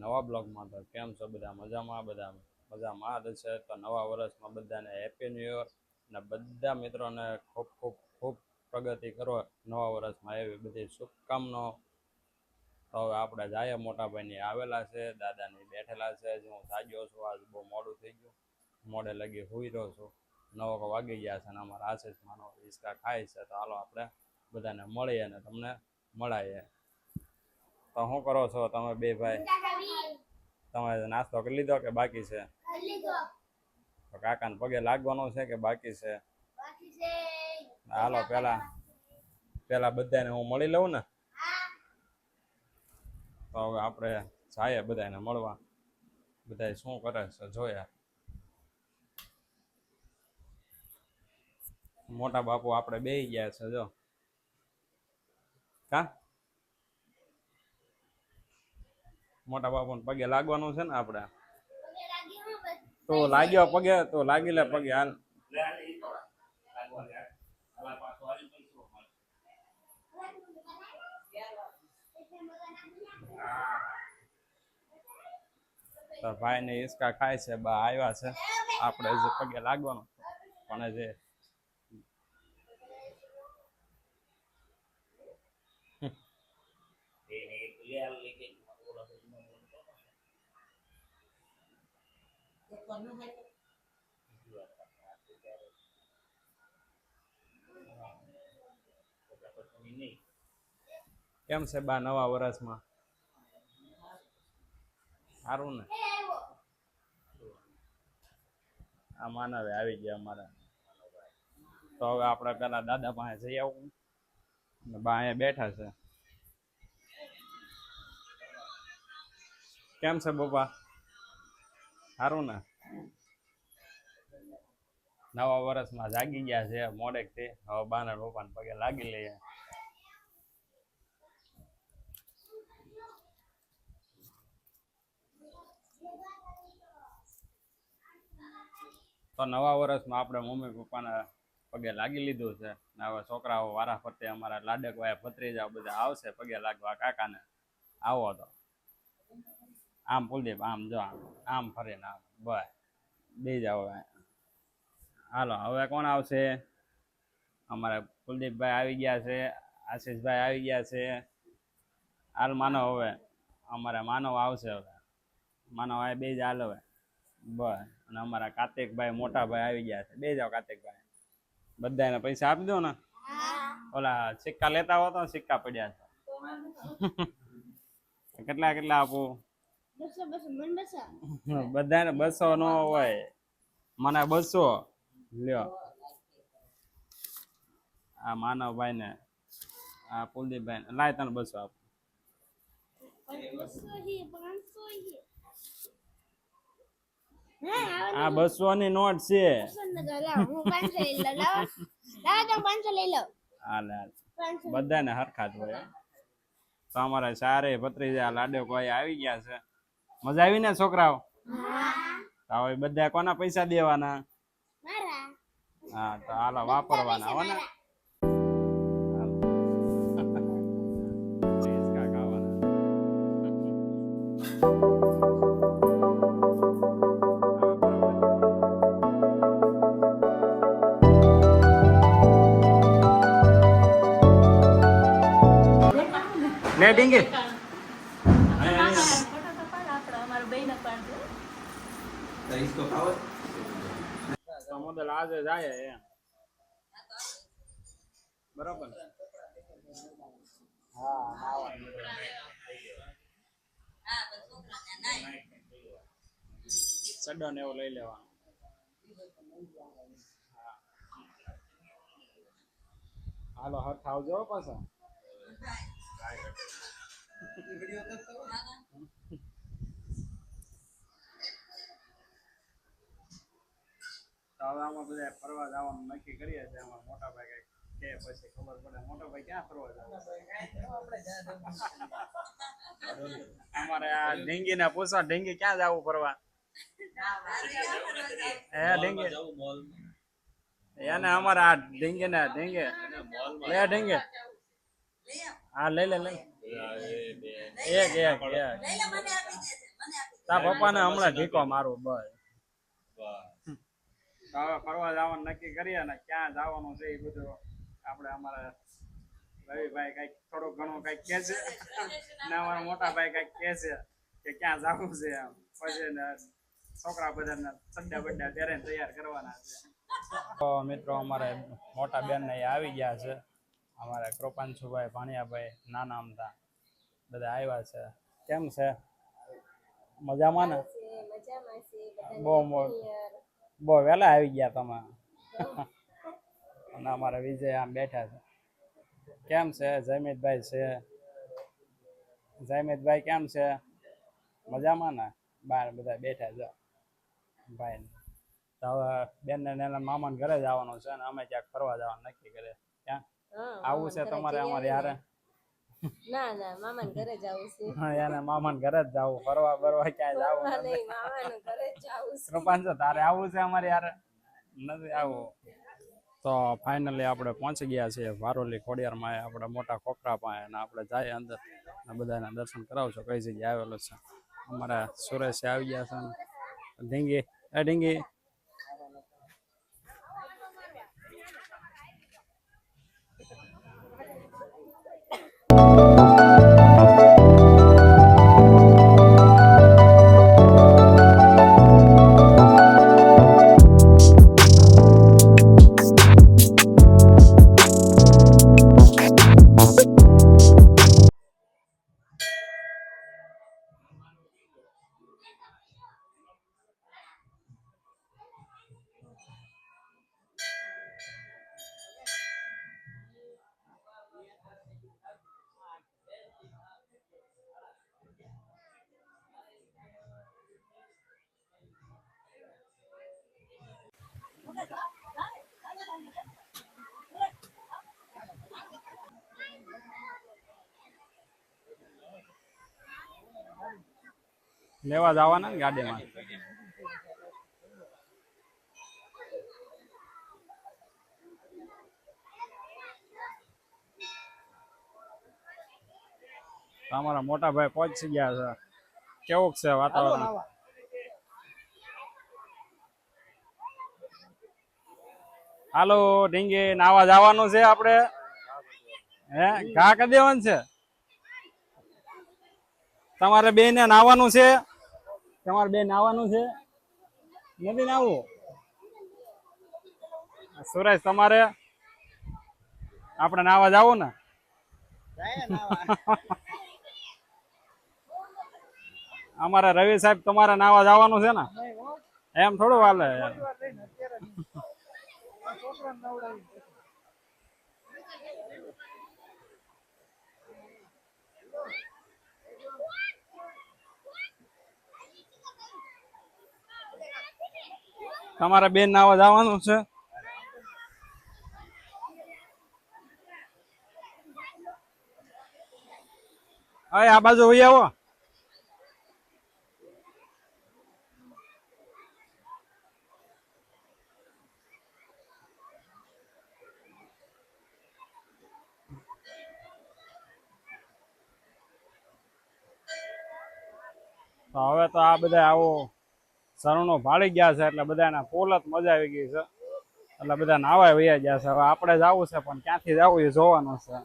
નવા બ્લોગમાં તો કેમ છો? બધા મજામાં? બધા મજામાં જ છે. તો નવા વર્ષમાં બધાને હેપી ન્યુ યર અને બધા મિત્રોને ખૂબ ખૂબ ખૂબ પ્રગતિ કરો નવા વર્ષમાં એવી બધી શુભકામનાઓ તો હવે આપણે જાય મોટાભાઈની આવેલા છે, દાદાની બેઠેલા છે. જે હું જાગ્યો છું, આજ બહુ મોડું થઈ ગયું. મોડે લગી હોઈ રહ્યો છું. નવો વાગી ગયા છે અને અમારા આશીષ માનો હિસકા ખાય છે. તો હાલો આપણે બધાને મળીએ અને તમને મળાઈએ. તો શું કરો છો? તમે બે ભાઈ. તમે નાસ્તો કરી લીધો કે બાકી છે? તો કાકાને પગે લાગવાનો છે કે બાકી છે? હાલો, પેલા પેલા બધાને હું મળી લઉં ને? તો આપણે જઈએ બધાને મળવા. બધા શું કરે છે જોયા? મોટા બાપુ આપણે બેહી ગયા છે, જો. કા? મોટા બાપુને પગે લાગવાનું છે ને આપણે તો લાગ્યો પગે તો લાગી લે પગે હાલ. તો ભાઈ ને હિસકા ખાય છે બા આવ્યા છે. આપણે જે પગે લાગવાનું પણ જે કેમ છે બા નવા વર્ષમાં સારું ને? આ માનવે આવી ગયા અમારા. તો હવે આપણે પેલા દાદા પાસે જઈ આવું. બા અહીંયા બેઠા છે. કેમ છે બાપા? સારું ને? નવા વર્ષમાં જાગી ગયા છે, મોડેકથી હવે બાના પપ્પાને પગે લાગી લઈએ. તો નવા વર્ષમાં આપણે મમ્મી પપ્પાના પગે લાગી લીધું છે. ને હવે છોકરાઓ વારા ફરતે અમારા લાડક વાયા ભત્રીજા બધા આવશે પગે લાગવા કાકાને. આવો તો. આમ કુલદીપ આમ જો આમ આમ ફરીને આમ બસ. બે જાઓ હવે હાલો હવે કોણ આવશે? અમારા કુલદીપભાઈ આવી ગયા છે આશીષભાઈ આવી ગયા છે. હાલ માનવ હવે અમારા માનવ આવશે હવે. માનવ આ બે જ હાલ હવે. બસ. અને અમારા કાર્તિકભાઈ મોટાભાઈ આવી ગયા છે. બે જાઓ કાર્તિકભાઈ. બધાને પૈસા આપી દો ને? ઓલા સિક્કા લેતા હો તો સિક્કા પડ્યા છે. કેટલા કેટલા આપું? બધાને બસો નો હોય. મને બસો. લ્યો. આ માનવભાઈ ને આ કુલદીપભાઈ લાય તને બસો આપ. આ બસો ની નોટ છે બધાને હરખા જ હોય. તો અમારા સારે ભત્રીજા લાડો કોઈ આવી ગયા છે. મજા આવી ને છોકરાઓ? તો હવે બધા કોના પૈસા દેવાના? હા તો હાલો વાપરવાના હો ને? ને. હિંચકા બરોબર. ને ડીંગી સમુદ્ર આજે જાય એમ બરાબર? હા નાવાનું. ચડ્ડો ને એવું લઈ લેવા હા. હાલો, હરખા આવજો હો પાછા તો બધા ફરવા જવાનું નક્કી કરીએ છીએ. અમારા મોટા ભાઈ કે પછી ખબર પડે મોટા ભાઈ ક્યાં ફરવા જવાનું? અમારે આ ઢીંગી ને પૂછવા, ઢીંગી ક્યાં જવું ફરવા? હે એને અમારે આ ઢીંગી ને ઢીંગી. લે, ઢીંગી. હા લઈ લે લઈ એક એક એક. તા પપ્પાને હમણાં ઢીકો મારું બસ. હવે ફરવા જવાનું નક્કી કરીએ ને ક્યાં જવાનું છે એ બધું આપણે અમારા રવિભાઈ કંઈક થોડું ઘણું કંઈક કે છે. ને અમારા મોટા ભાઈ કંઈક કે છે કે ક્યાં જવું છે એમ. પછી છોકરા બધાને સડ્ડા બડ્ડા ત્યારે તૈયાર કરવાના છે. તો મિત્રો અમારે મોટા બેન ને આવી ગયા છે. અમારે કૃપાંશુભાઈ ભાણિયાભાઈ નાના અમદા બધા આવ્યા છે. કેમ છે? મજામાં ને? બહુ મો- બહુ વહેલા આવી ગયા તમે. અને અમારે વિજય આમ બેઠા છે. કેમ છે? જયમિતભાઈ છે. જયમિતભાઈ કેમ છે? મજામાં ને? બહાર બધા બેઠા છે. ભાઈ તો હવે બેન ને એના મામાને ઘરે જવાનું છે અને અમે ક્યાંક ફરવા જવાનું નક્કી કરે ક્યાં? આવું છે તમારે અમારે યારે ના ના મામા ઘરે જવું છે. હા, યાર મામાને ઘરે જ જવું. ફરવા ફરવા ક્યાં જવું નહીં મામાનું ઘરે જ જવું છે. તારે આવું છે અમારે યાર? નથી આવું. તો ફાઇનલી આપણે પહોંચી ગયા છીએ વારોલી ખોડિયારમાં આપણે મોટા ખોખરા પાસે અને આપણે જઈએ અંદર બધાને દર્શન કરાવશો કઈ જગ્યાએ આવેલો છે? અમારા સુરેશ આવી ગયા છે. ઢીંગી એ ઢીંગી you લેવા જવાના ને ગાડીમાં. તમારા અમારા મોટા ભાઈ પહોંચી ગયા છે. કેવું છે વાતાવરણ? હાલો ઢીંગી નાવા જવાનું છે આપણે. હે ઘા કરી દેવાનું છે? તમારે બે ને નાવાનું છે? તમારે બે નાવાનું છે? નથી નાવું સુરેશ તમારે? આપણે નાવા જાવું ને. અમારે રવિ સાહેબ તમારે નાવા જવાનું છે ને? એમ થોડું હાલે. તમારે બેન નાવા જવાનું છે. હવે આ બાજુ હોય આવો. હવે તો આ બધા આવો. શરણો ભાળી ગયા છે એટલે બધાને જ મજા આવી ગઈ છે. એટલે બધા નાવા વૈયા ગયા છે. હવે આપણે જવું છે, પણ ક્યાંથી જવું એ જોવાનું છે.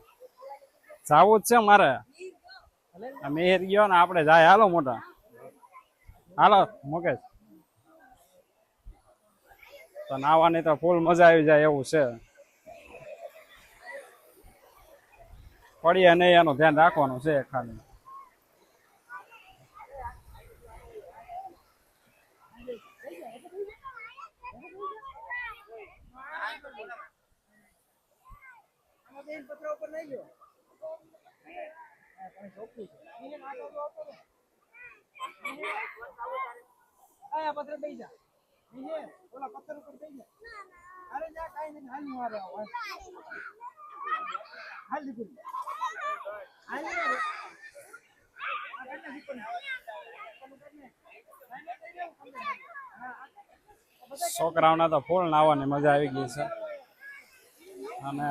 જવું જ છે મારે. મેર ગયો ને આપણે જાય. હાલો મોટા. હાલો, મુકેશ. તો નાવાની તો ફૂલ મજા આવી જાય એવું છે. પડીએ નહીં, એનું ધ્યાન રાખવાનું છે ખાલી આયા પથ્થર બેસી જા નીચે ઓલા પથ્થર ઉપર બેસી જા અરે જા કાઈ નહીં હાલનું આરે આવો હાલ દીકું હાલ ને આ કાકા દીકું છોકરાઓને તો ફૂલ નાવાની મજા આવી ગઈ છે. અને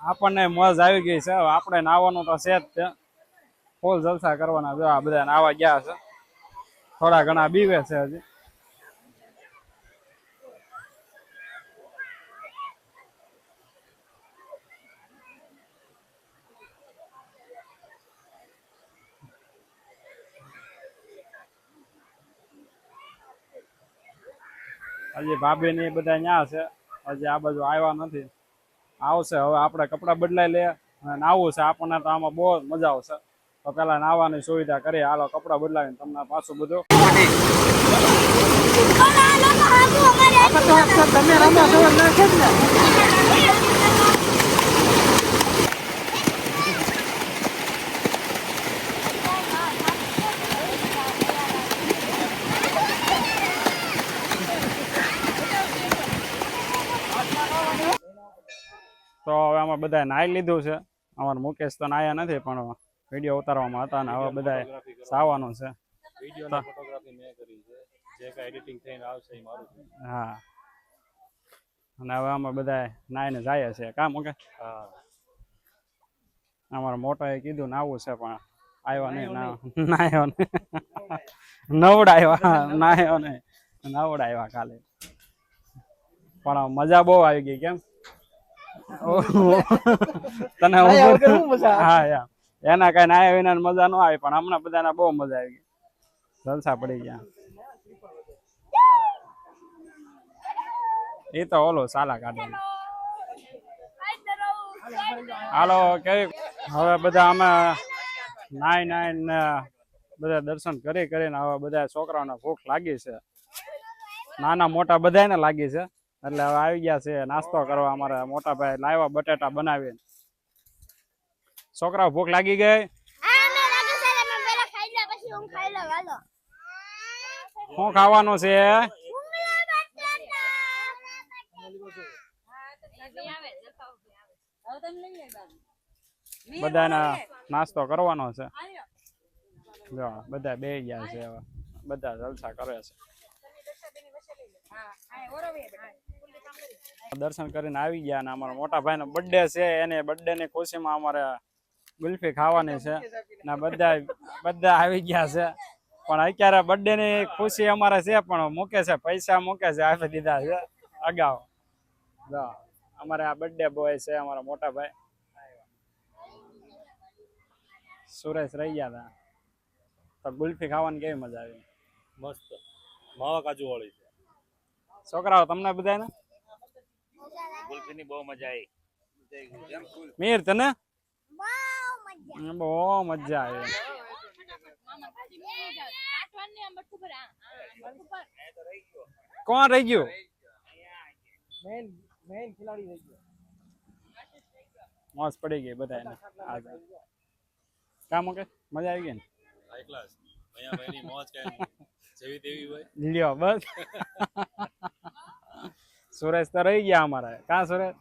આપણને મજા આવી ગઈ છે. આપણે નાવાનું તો છે જ તે. ફૂલ જલસા કરવાના જો આ બધા નાવા ગયા છે. થોડા ઘણા બીવે છે હજી. હજી ભાભી ને એ બધા ન્યા છે. હજી આ બાજુ આવ્યા નથી. આવશે હવે આપણે કપડાં બદલાઈ લે અને નાવું છે. આપણને તો આમાં બહુ મજા આવશે. તો પેલા નાવાની સુવિધા કરીએ. હાલો, કપડાં બદલાવીને તમને પાછું બધું. તમે રમો છો ના છે જ ને. તો હવે આમાં બધા નાહી લીધું છે. અમારા મુકેશ તો નાયા નથી પણ વીડિયો ઉતારવામાં હતા ને હવે બધા સાવાનું છે. ફોટોગ્રાફી મેં કરી છે. જે એડિટિંગ થઈને આવશે એ મારું હા. અને હવે આમાં બધા નાઈને જાય છે. કામ ઓકે હા. અમારા મોટાએ કીધું નાવું છે પણ આવ્યા નહીં. ના નાયો નહીં. નવડાવ્યા. નાયો નહીં. નવડાવ્યા ખાલી. પણ મજા બહુ આવી ગઈ કેમ. તને? હા એના કઈ નાયા વિના મજા ન આવી પણ હમણાં બધાને બહુ મજા આવી ગઈ. જલસા પડી ગયા. એ તો ઓલો સાલા કાઢવાનું હાલો કેવી હવે બધા અમે નાઈ નાઈ ને બધા દર્શન કરી કરીને હવે બધા છોકરાઓને ભૂખ લાગી છે. નાના મોટા બધાને લાગી છે. એટલે હવે આવી ગયા છે નાસ્તો કરવા અમારા મોટા ભાઈ લાવ્યા બટેટા બનાવીને. છોકરાઓ ભૂખ લાગી ગઈ? શું ખાવાનું છે? બધાના નાસ્તો કરવાનો છે. જો બધા બે ગયા છે હવે. બધા જલસા કરે છે. દર્શન કરીને આવી ગયા અને અમારા મોટા ભાઈનો બર્થડે છે. એને બર્થડે ની ખુશીમાં અમારે ગુલ્ફી ખાવાની છે. ને બધા બધા આવી ગયા છે. પણ અત્યારે બર્થડે ની ખુશી અમારે છે પણ મૂકે છે પૈસા મૂકે છે આપી દીધા છે. અગાઉ. અમારે આ બર્થડે બોય છે અમારા મોટા ભાઈ સુરેશ રહી ગયા હતા. તો ગુલ્ફી ખાવાની કેવી મજા આવી? મસ્ત. માવા કાજુ વાળી છે. છોકરાઓ તમને બધાને ગુલ્ફીની બહુ મજા આવી. મીર તને? બહુ મજા. આવી. કોણ રહી ગયું? મેન મેન ખિલાડી રહી ગયો. મોજ પડી ગઈ બધાને આજે. કામ ઓકે? મજા આવી ગઈ ને? હાઈ ક્લાસ અહીંયા ભાઈની મોજ કાંઈ જેવી તેવી હોય. લ્યો બસ. સુરેશ તો રહી ગયા અમારા. કાં સુરેશ?